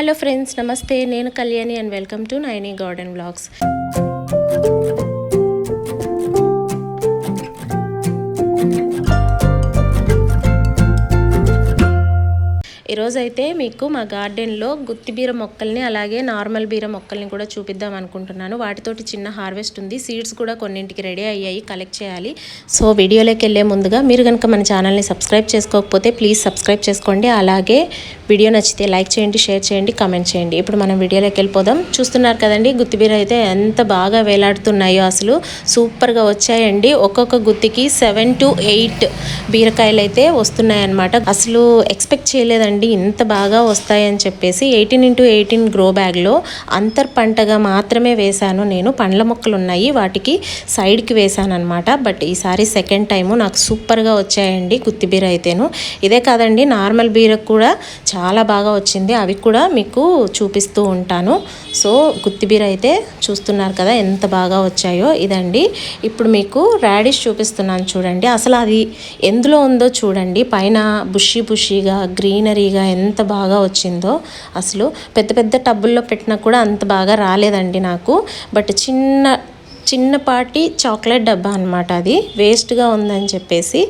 Hello friends నమస్తే నేను Kalyani and welcome to Naini garden blogs ఈరోజు అయితే మీకు మా గార్డెన్లో గుత్తి బీర మొక్కల్ని అలాగే నార్మల్ బీర మొక్కల్ని కూడా చూపిద్దాం అనుకుంటున్నాను. వాటితోటి చిన్న హార్వెస్ట్ ఉంది. సీడ్స్ కూడా కొన్నింటికి రెడీ అయ్యాయి. కలెక్ట్ చేయాలి. సో వీడియోలోకి వెళ్ళే ముందుగా మీరు కనుక మన ఛానల్ని సబ్స్క్రైబ్ చేసుకోకపోతే ప్లీజ్ సబ్స్క్రైబ్ చేసుకోండి. అలాగే వీడియో నచ్చితే లైక్ చేయండి షేర్ చేయండి కామెంట్ చేయండి. ఇప్పుడు మనం వీడియోలోకి వెళ్ళిపోదాం. చూస్తున్నారు కదండి గుత్తి బీర అయితే ఎంత బాగా వేలాడుతున్నాయో అసలు. సూపర్గా వచ్చాయండి. ఒక్కొక్క గుత్తికి సెవెన్ టు ఎయిట్ బీరకాయలు అయితే వస్తున్నాయన్నమాట. అసలు ఎక్స్పెక్ట్ చేయలేదండి. ఇంత బాగా వస్తాయని చెప్పేసి ఎయిటీన్ ఇంటూ ఎయిటీన్ గ్రో బ్యాగ్లో అంతర్ పంటగా మాత్రమే వేశాను నేను. పండ్ల మొక్కలు ఉన్నాయి వాటికి సైడ్కి వేశాను అనమాట బట్ ఈసారి సెకండ్ టైము నాకు సూపర్గా వచ్చాయండి గుత్తి బీర అయితేను. ఇదే కాదండి నార్మల్ బీరకు కూడా చాలా బాగా వచ్చింది. అవి కూడా మీకు చూపిస్తూ ఉంటాను. సో గుత్తి బీర అయితే చూస్తున్నారు కదా ఎంత బాగా వచ్చాయో ఇదండి. ఇప్పుడు మీకు రాడిష్ చూపిస్తున్నాను చూడండి. అసలు అది ఎందులో ఉందో చూడండి. పైన బుషి బుషిగా గ్రీనరీగా ఎంత బాగా వచ్చిందో అసలు పెద్ద పెద్ద టబ్బుల్లో పెట్టినా కూడా అంత బాగా రాలేదండి నాకు. బట్ చిన్న చిన్నపాటి చాక్లెట్ డబ్బా అనమాట అది. వేస్ట్గా ఉందని చెప్పేసి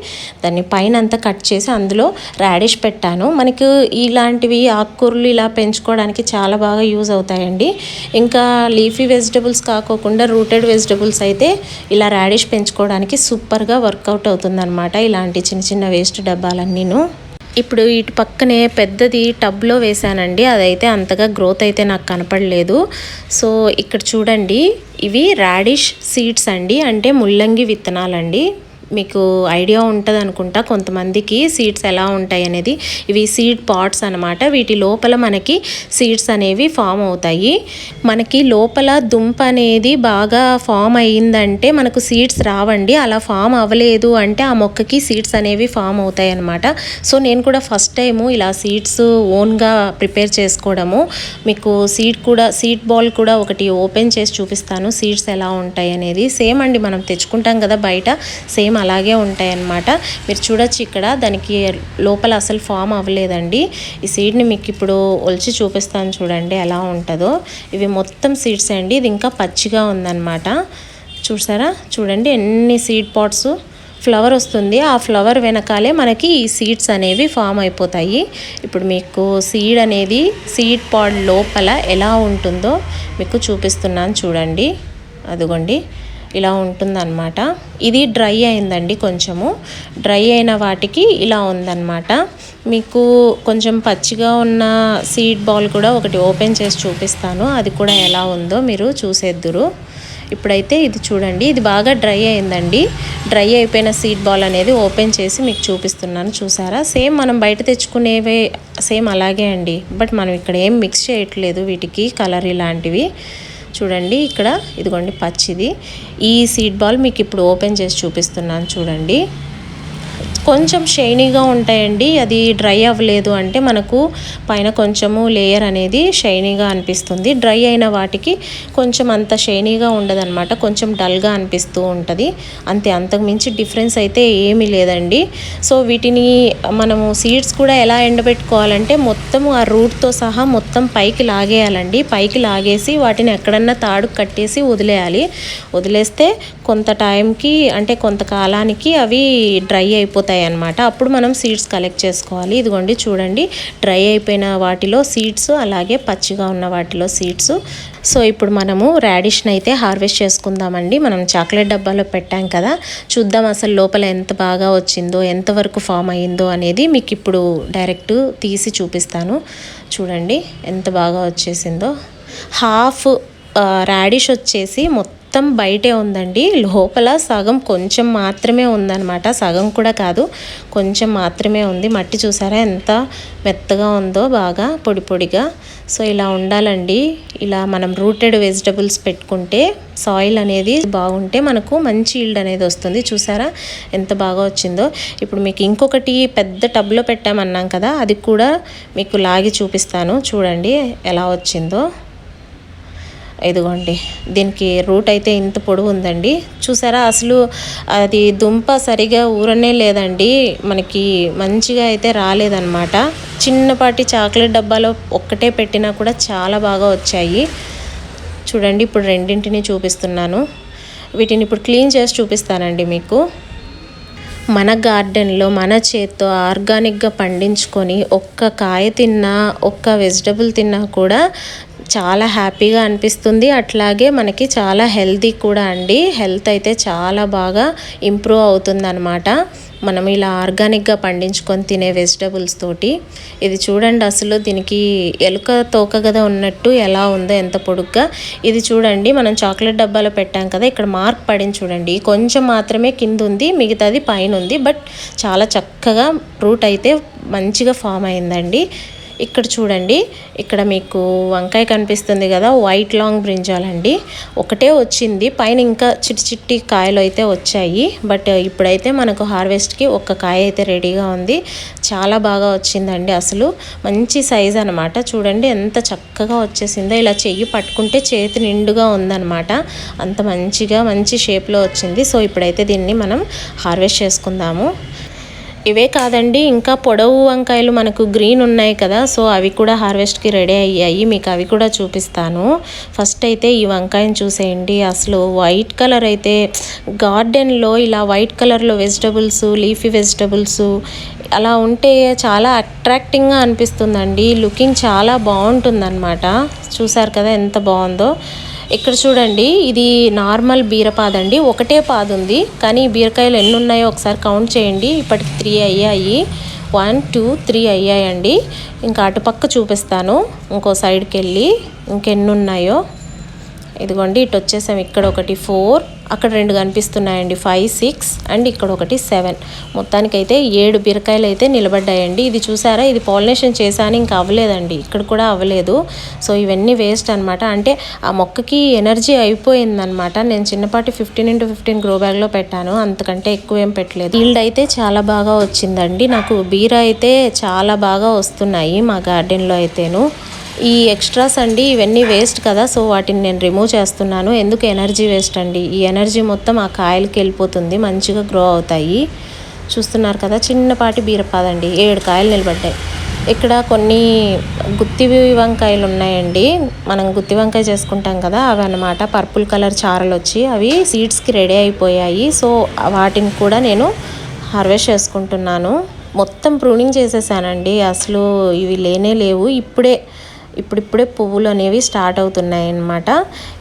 దాన్ని పైన అంతా కట్ చేసి అందులో రాడిష్ పెట్టాను. మనకు ఇలాంటివి ఆకుకూరలు ఇలా పెంచుకోవడానికి చాలా బాగా యూజ్ అవుతాయండి. ఇంకా లీఫీ వెజిటబుల్స్ కాకోకుండా రూటెడ్ వెజిటబుల్స్ అయితే ఇలా రాడిష్ పెంచుకోవడానికి సూపర్గా వర్కౌట్ అవుతుందన్నమాట ఇలాంటి చిన్న చిన్న వేస్ట్ డబ్బాలన్నీను. ఇప్పుడు ఇటు పక్కనే పెద్దది టబ్లో వేసానండి అదైతే అంతగా గ్రోత్ అయితే నాకు కనపడలేదు. సో ఇక్కడ చూడండి ఇవి రాడిష్ సీడ్స్ అండి. అంటే ముల్లంగి విత్తనాలండి. మీకు ఐడియా ఉంటుంది అనుకుంటా కొంతమందికి సీడ్స్ ఎలా ఉంటాయి అనేది. ఇవి సీడ్ పాట్స్ అనమాట వీటి లోపల మనకి సీడ్స్ అనేవి ఫామ్ అవుతాయి. మనకి లోపల దుంప అనేది బాగా ఫామ్ అయ్యిందంటే మనకు సీడ్స్ రావండి. అలా ఫామ్ అవ్వలేదు అంటే ఆ మొక్కకి సీడ్స్ అనేవి ఫామ్ అవుతాయి అనమాట సో నేను కూడా ఫస్ట్ టైము ఇలా సీడ్స్ ఓన్గా ప్రిపేర్ చేసుకోవడము. మీకు సీడ్ కూడా సీడ్ బాల్ కూడా ఒకటి ఓపెన్ చేసి చూపిస్తాను. సీడ్స్ ఎలా ఉంటాయి అనేది. సేమ్ అండి మనం తెచ్చుకుంటాం కదా బయట. సేమ్ అలాగే ఉంటాయన్నమాట. మీరు చూడొచ్చు ఇక్కడ. దానికి లోపల అసలు ఫామ్ అవ్వలేదండి. ఈ సీడ్ని మీకు ఇప్పుడు ఒలిచి చూపిస్తాను చూడండి ఎలా ఉంటుందో. ఇవి మొత్తం సీడ్స్ అండి. ఇది ఇంకా పచ్చిగా ఉందన్నమాట. చూసారా? చూడండి ఎన్ని సీడ్ పాట్స్ ఫ్లవర్ వస్తుంది. ఆ ఫ్లవర్ వెనకాలే మనకి ఈ సీడ్స్ అనేవి ఫామ్ అయిపోతాయి. ఇప్పుడు మీకు సీడ్ అనేది సీడ్ పాడ్ లోపల ఎలా ఉంటుందో మీకు చూపిస్తున్నాను చూడండి. అదిగోండి. ఇలా ఉంటుందన్నమాట. ఇది డ్రై అయిందండి కొంచెము. డ్రై అయిన వాటికి ఇలా ఉందన్నమాట. మీకు కొంచెం పచ్చిగా ఉన్న సీడ్ బాల్ కూడా ఒకటి ఓపెన్ చేసి చూపిస్తాను. అది కూడా ఎలా ఉందో మీరు చూసేద్దురు. ఇప్పుడైతే ఇది చూడండి. ఇది బాగా డ్రై అయిందండి. డ్రై అయిపోయిన సీడ్ బాల్ అనేది ఓపెన్ చేసి మీకు చూపిస్తున్నాను. చూసారా? సేమ్ మనం బయట తెచ్చుకునేవే సేమ్ అలాగే అండి. బట్ మనం ఇక్కడ ఏం మిక్స్ చేయట్లేదు వీటికి కలర్ ఇలాంటివి. చూడండి ఇక్కడ ఇదిగోండి పచ్చిది. ఈ సీడ్ బాల్ మీకు ఇప్పుడు ఓపెన్ చేసి చూపిస్తున్నాను చూడండి. కొంచెం షైనీగా ఉంటాయండి. అది డ్రై అవ్వలేదు అంటే మనకు పైన కొంచెము లేయర్ అనేది షైనీగా అనిపిస్తుంది. డ్రై అయిన వాటికి కొంచెం అంత షైనీగా ఉండదన్నమాట. కొంచెం డల్గా అనిపిస్తూ ఉంటుంది. అంతే అంతకు మించి డిఫరెన్స్ అయితే ఏమీ లేదండి. సో వీటిని మనము సీడ్స్ కూడా ఎలా ఎండబెట్టుకోవాలంటే మొత్తం ఆ రూట్తో సహా మొత్తం పైకి లాగేయాలండి. పైకి లాగేసి వాటిని ఎక్కడన్నా తాడు కట్టేసి వదిలేయాలి. వదిలేస్తే కొంత టైంకి అంటే కొంతకాలానికి అవి డ్రై అయిపోతాయి. అనమాట అప్పుడు మనం సీడ్స్ కలెక్ట్ చేసుకోవాలి. ఇదిగోండి చూడండి డ్రై అయిపోయిన వాటిలో సీడ్స్ అలాగే పచ్చిగా ఉన్న వాటిలో సీడ్స్ సో ఇప్పుడు మనము రాడిష్ని అయితే హార్వెస్ట్ చేసుకుందామండి. మనం చాక్లెట్ డబ్బాలో పెట్టాం కదా. చూద్దాం అసలు లోపల ఎంత బాగా వచ్చిందో ఎంతవరకు ఫామ్ అయ్యిందో అనేది మీకు ఇప్పుడు డైరెక్ట్ తీసి చూపిస్తాను. చూడండి ఎంత బాగా వచ్చేసిందో. హాఫ్ రాడిష్ వచ్చేసి మొత్తం మొత్తం బయటే ఉందండి. లోపల సగం కొంచెం మాత్రమే ఉందన్నమాట. సగం కూడా కాదు కొంచెం మాత్రమే ఉంది. మట్టి చూసారా ఎంత మెత్తగా ఉందో బాగా పొడి పొడిగా. సో ఇలా ఉండాలండి. ఇలా మనం రూటెడ్ వెజిటబుల్స్ పెట్టుకుంటే సాయిల్ అనేది బాగుంటే మనకు మంచి ఈల్డ్ అనేది వస్తుంది. చూసారా ఎంత బాగా వచ్చిందో. ఇప్పుడు మీకు ఇంకొకటి పెద్ద టబ్లో పెట్టామన్నాం కదా అది కూడా మీకు లాగి చూపిస్తాను. చూడండి ఎలా వచ్చిందో. ఇదిగోండి దీనికి రూట్ అయితే ఇంత పొడవు ఉందండి. చూసారా అసలు అది దుంప సరిగా ఊరనే లేదండి. మనకి మంచిగా అయితే రాలేదన్నమాట. చిన్నపాటి చాక్లెట్ డబ్బాలో ఒక్కటే పెట్టినా కూడా చాలా బాగా వచ్చాయి. చూడండి ఇప్పుడు రెండింటిని చూపిస్తున్నాను. వీటిని ఇప్పుడు క్లీన్ చేసి చూపిస్తానండి మీకు. మన గార్డెన్లో మన చేత్తో ఆర్గానిక్గా పండించుకొని ఒక్క కాయ తిన్నా ఒక్క వెజిటబుల్ తిన్నా కూడా చాలా హ్యాపీగా అనిపిస్తుంది. అట్లాగే మనకి చాలా హెల్తీ కూడా అండి. హెల్త్ అయితే చాలా బాగా ఇంప్రూవ్ అవుతుందన్నమాట. మనం ఇలా ఆర్గానిక్గా పండించుకొని తినే వెజిటబుల్స్ తోటి. ఇది చూడండి అసలు దీనికి ఎలుక తోక కదా ఉన్నట్టు ఎలా ఉందో ఎంత పొడుగ్గా. ఇది చూడండి మనం చాక్లెట్ డబ్బాలో పెట్టాం కదా ఇక్కడ మార్క్ పడింది చూడండి. కొంచెం మాత్రమే కింద ఉంది మిగతాది పైన ఉంది బట్ చాలా చక్కగా రూట్ అయితే మంచిగా ఫామ్ అయిందండి. ఇక్కడ చూడండి. ఇక్కడ మీకు వంకాయ కనిపిస్తుంది కదా వైట్ లాంగ్ బ్రింజాల్ అండి. ఒకటే వచ్చింది పైన ఇంకా చిట్టి చిట్టి కాయలు అయితే వచ్చాయి. బట్ ఇప్పుడైతే మనకు హార్వెస్ట్కి ఒక్క కాయ అయితే రెడీగా ఉంది. చాలా బాగా వచ్చిందండి అసలు. మంచి సైజ్ అనమాట చూడండి ఎంత చక్కగా వచ్చేసిందో ఇలా చెయ్యి పట్టుకుంటే చేతి నిండుగా ఉందన్నమాట. అంత మంచిగా మంచి షేప్లో వచ్చింది. సో ఇప్పుడైతే దీన్ని మనం హార్వెస్ట్ చేసుకుందాము. ఇవే కాదండి ఇంకా పొడవు వంకాయలు మనకు గ్రీన్ ఉన్నాయి కదా సో అవి కూడా హార్వెస్ట్కి రెడీ అయ్యాయి మీకు అవి కూడా చూపిస్తాను. ఫస్ట్ అయితే ఈ వంకాయని చూసేయండి అసలు వైట్ కలర్ అయితే గార్డెన్లో ఇలా వైట్ కలర్లో వెజిటబుల్స్ లీఫీ వెజిటబుల్స్ అలా ఉంటే చాలా అట్రాక్టింగ్గా అనిపిస్తుందండి లుకింగ్ చాలా బాగుంటుందన్నమాట. చూసారు కదా ఎంత బాగుందో. ఇక్కడ చూడండి ఇది నార్మల్ బీరపాదండి ఒకటే పాదు ఉంది కానీ బీరకాయలు ఎన్ని ఉన్నాయో ఒకసారి కౌంట్ చేయండి. ఇప్పటికి త్రీ అయ్యాయి. వన్ టూ త్రీ అయ్యాయండి. ఇంకా అటుపక్క చూపిస్తాను. ఇంకో సైడ్కి వెళ్ళి ఇంకెన్ని ఉన్నాయో. ఇదిగోండి ఇటు వచ్చేసాం. ఇక్కడ ఒకటి ఫోర్ అక్కడ రెండు కనిపిస్తున్నాయండి ఫైవ్ సిక్స్ అండ్ ఇక్కడ ఒకటి సెవెన్. మొత్తానికైతే ఏడు బీరకాయలు అయితే నిలబడ్డాయండి. ఇది చూసారా? ఇది పాలినేషన్ చేశాను ఇంకా అవ్వలేదండి. ఇక్కడ కూడా అవ్వలేదు. సో ఇవన్నీ వేస్ట్ అనమాట అంటే ఆ మొక్కకి ఎనర్జీ అయిపోయిందనమాట నేను చిన్నపాటి ఫిఫ్టీన్ ఇంటూ ఫిఫ్టీన్ గ్రో బ్యాగ్లో పెట్టాను. అంతకంటే ఎక్కువ ఏం పెట్టలేదు. ఈల్డ్ అయితే చాలా బాగా వచ్చిందండి. నాకు బీర అయితే చాలా బాగా వస్తున్నాయి మా గార్డెన్లో అయితేను. ఈ ఎక్స్ట్రాస్ అండి ఇవన్నీ వేస్ట్ కదా సో వాటిని నేను రిమూవ్ చేస్తున్నాను. ఎందుకు ఎనర్జీ వేస్ట్ అండి? ఈ ఎనర్జీ మొత్తం ఆ కాయలకి వెళ్ళిపోతుంది మంచిగా గ్రో అవుతాయి. చూస్తున్నారు కదా చిన్నపాటి బీరపాదండి ఏడు కాయలు నిలబడ్డాయి. ఇక్కడ కొన్ని గుత్తి వంకాయలు ఉన్నాయండి. మనం గుత్తి వంకాయ చేసుకుంటాం కదా అవి అన్నమాట. పర్పుల్ కలర్ చారలు వచ్చి అవి సీడ్స్కి రెడీ అయిపోయాయి. సో వాటిని కూడా నేను హార్వెస్ట్ చేసుకుంటున్నాను. మొత్తం ప్రూనింగ్ చేసేసానండి. అసలు ఇవి లేనే లేవు. ఇప్పుడే ఇప్పుడిప్పుడే పువ్వులు అనేవి స్టార్ట్ అవుతున్నాయి అన్నమాట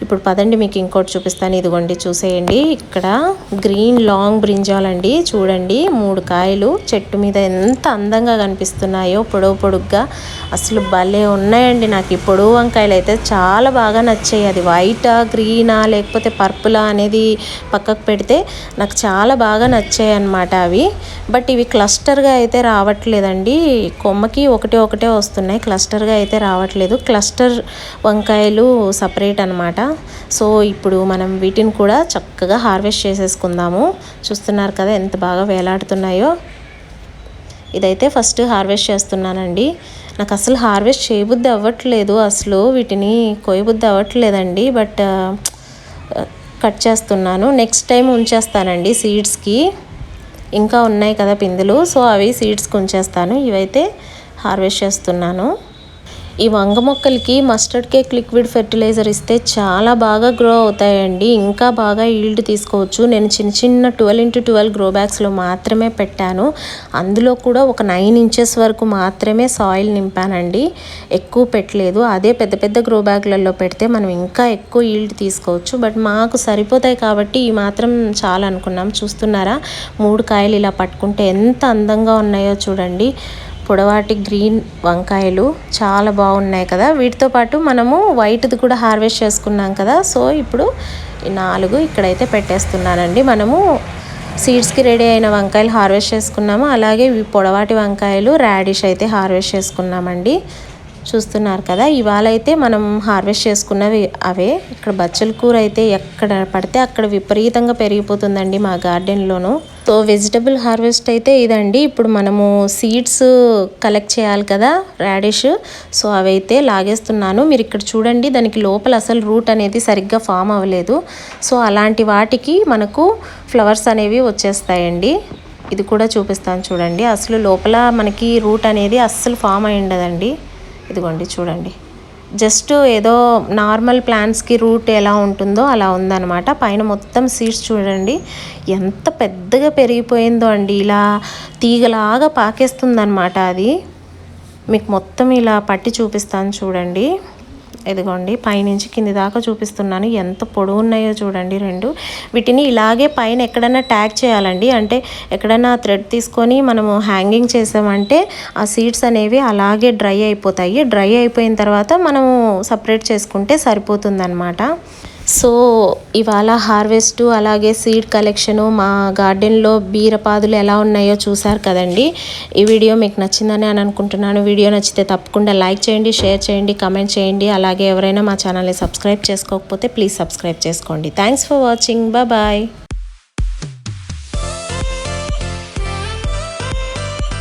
ఇప్పుడు పదండి మీకు ఇంకోటి చూపిస్తాను. ఇదిగోండి చూసేయండి. ఇక్కడ గ్రీన్ లాంగ్ బ్రింజాలండి. చూడండి మూడు కాయలు చెట్టు మీద ఎంత అందంగా కనిపిస్తున్నాయో పొడవు పొడుగ్గా. అసలు భలే ఉన్నాయండి నాకు ఈ పొడవు వంకాయలు అయితే. చాలా బాగా నచ్చాయి. అది వైటా గ్రీనా లేకపోతే పర్పులా అనేది పక్కకు పెడితే నాకు చాలా బాగా నచ్చాయి అన్నమాట అవి. బట్ ఇవి క్లస్టర్గా అయితే రావట్లేదండి. కొమ్మకి ఒకటే ఒకటే వస్తున్నాయి. క్లస్టర్గా అయితే రావట్లేదు. క్లస్టర్ వంకాయలు సపరేట్ అనమాట సో ఇప్పుడు మనం వీటిని కూడా చక్కగా హార్వెస్ట్ చేసేసుకుందాము. చూస్తున్నారు కదా ఎంత బాగా వేలాడుతున్నాయో. ఇదైతే ఫస్ట్ హార్వెస్ట్ చేస్తున్నానండి. నాకు అసలు హార్వెస్ట్ చేయబుద్ధి అవ్వట్లేదు. అసలు వీటిని కోయబుద్ధి అవ్వట్లేదండి. బట్ కట్ చేస్తున్నాను. నెక్స్ట్ టైం ఉంచేస్తానండి సీడ్స్కి. ఇంకా ఉన్నాయి కదా పిందులు. సో అవి సీడ్స్కి ఉంచేస్తాను. ఇవైతే హార్వెస్ట్ చేస్తున్నాను. ఈ వంగ మొక్కలకి మస్టర్డ్ కేక్ లిక్విడ్ ఫెర్టిలైజర్ ఇస్తే చాలా బాగా గ్రో అవుతాయండి. ఇంకా బాగా ఈల్డ్ తీసుకోవచ్చు. నేను చిన్న చిన్న ట్వెల్వ్ ఇంటూ ట్వెల్వ్ గ్రో బ్యాగ్స్లో మాత్రమే పెట్టాను. అందులో కూడా ఒక నైన్ ఇంచెస్ వరకు మాత్రమే సాయిల్ నింపానండి. ఎక్కువ పెట్టలేదు. అదే పెద్ద పెద్ద గ్రో బ్యాగ్లలో పెడితే మనం ఇంకా ఎక్కువ ఈల్డ్ తీసుకోవచ్చు. బట్ మాకు సరిపోతాయి కాబట్టి ఈ మాత్రం చాలా అనుకున్నాం. చూస్తున్నారా? మూడు కాయలు ఇలా పట్టుకుంటే ఎంత అందంగా ఉన్నాయో చూడండి. పొడవాటి గ్రీన్ వంకాయలు చాలా బాగున్నాయి కదా. వీటితో పాటు మనము వైట్ది కూడా హార్వెస్ట్ చేసుకున్నాం కదా. సో ఇప్పుడు ఈ నాలుగు ఇక్కడైతే పెట్టేస్తున్నానండి. మనము సీడ్స్కి రెడీ అయిన వంకాయలు హార్వెస్ట్ చేసుకున్నాము. అలాగే పొడవాటి వంకాయలు రాడిష్ అయితే హార్వెస్ట్ చేసుకున్నామండి. చూస్తున్నారు కదా ఇవాళ అయితే మనం హార్వెస్ట్ చేసుకున్నవి అవే. ఇక్కడ బచ్చల కూర అయితే ఎక్కడ పడితే అక్కడ విపరీతంగా పెరిగిపోతుందండి మా గార్డెన్లోనూ. సో వెజిటబుల్ హార్వెస్ట్ అయితే ఇదండి. ఇప్పుడు మనము సీడ్స్ కలెక్ట్ చేయాలి కదా రాడిష్. సో అవైతే లాగేస్తున్నాను. మీరు ఇక్కడ చూడండి దానికి లోపల అసలు రూట్ అనేది సరిగ్గా ఫామ్ అవ్వలేదు. సో అలాంటి వాటికి మనకు ఫ్లవర్స్ అనేవి వచ్చేస్తాయండి. ఇది కూడా చూపిస్తాను చూడండి. అసలు లోపల మనకి రూట్ అనేది అస్సలు ఫామ్ అయి ఉండదండి. ఇదిగోండి చూడండి. జస్ట్ ఏదో నార్మల్ ప్లాంట్స్కి రూట్ ఎలా ఉంటుందో అలా ఉందన్నమాట. పైన మొత్తం సీడ్స్ చూడండి. ఎంత పెద్దగా పెరిగిపోయిందో అండి. ఇలా తీగలాగా పాకేస్తుందన్నమాట అది. మీకు మొత్తం ఇలా పట్టి చూపిస్తాను చూడండి. ఇదిగోండి పైనుంచి కింది దాకా చూపిస్తున్నాను. ఎంత పొడవు ఉన్నాయో చూడండి రెండు. వీటిని ఇలాగే పైన ఎక్కడైనా ట్యాగ్ చేయాలండి. అంటే ఎక్కడైనా థ్రెడ్ తీసుకొని మనము హ్యాంగింగ్ చేసామంటే ఆ సీడ్స్ అనేవి అలాగే డ్రై అయిపోతాయి. డ్రై అయిపోయిన తర్వాత మనము సపరేట్ చేసుకుంటే సరిపోతుందన్నమాట. సో ఇవాళ హార్వెస్ట్ అలాగే సీడ్ కలెక్షను మా గార్డెన్లో బీరపాదులు ఎలా ఉన్నాయో చూసారు కదండి. ఈ వీడియో మీకు నచ్చిందని అని అనుకుంటున్నాను. వీడియో నచ్చితే తప్పకుండా లైక్ చేయండి షేర్ చేయండి కమెంట్ చేయండి. అలాగే ఎవరైనా మా ఛానల్ని సబ్స్క్రైబ్ చేసుకోకపోతే ప్లీజ్ సబ్స్క్రైబ్ చేసుకోండి. Thanks for watching. బాయ్.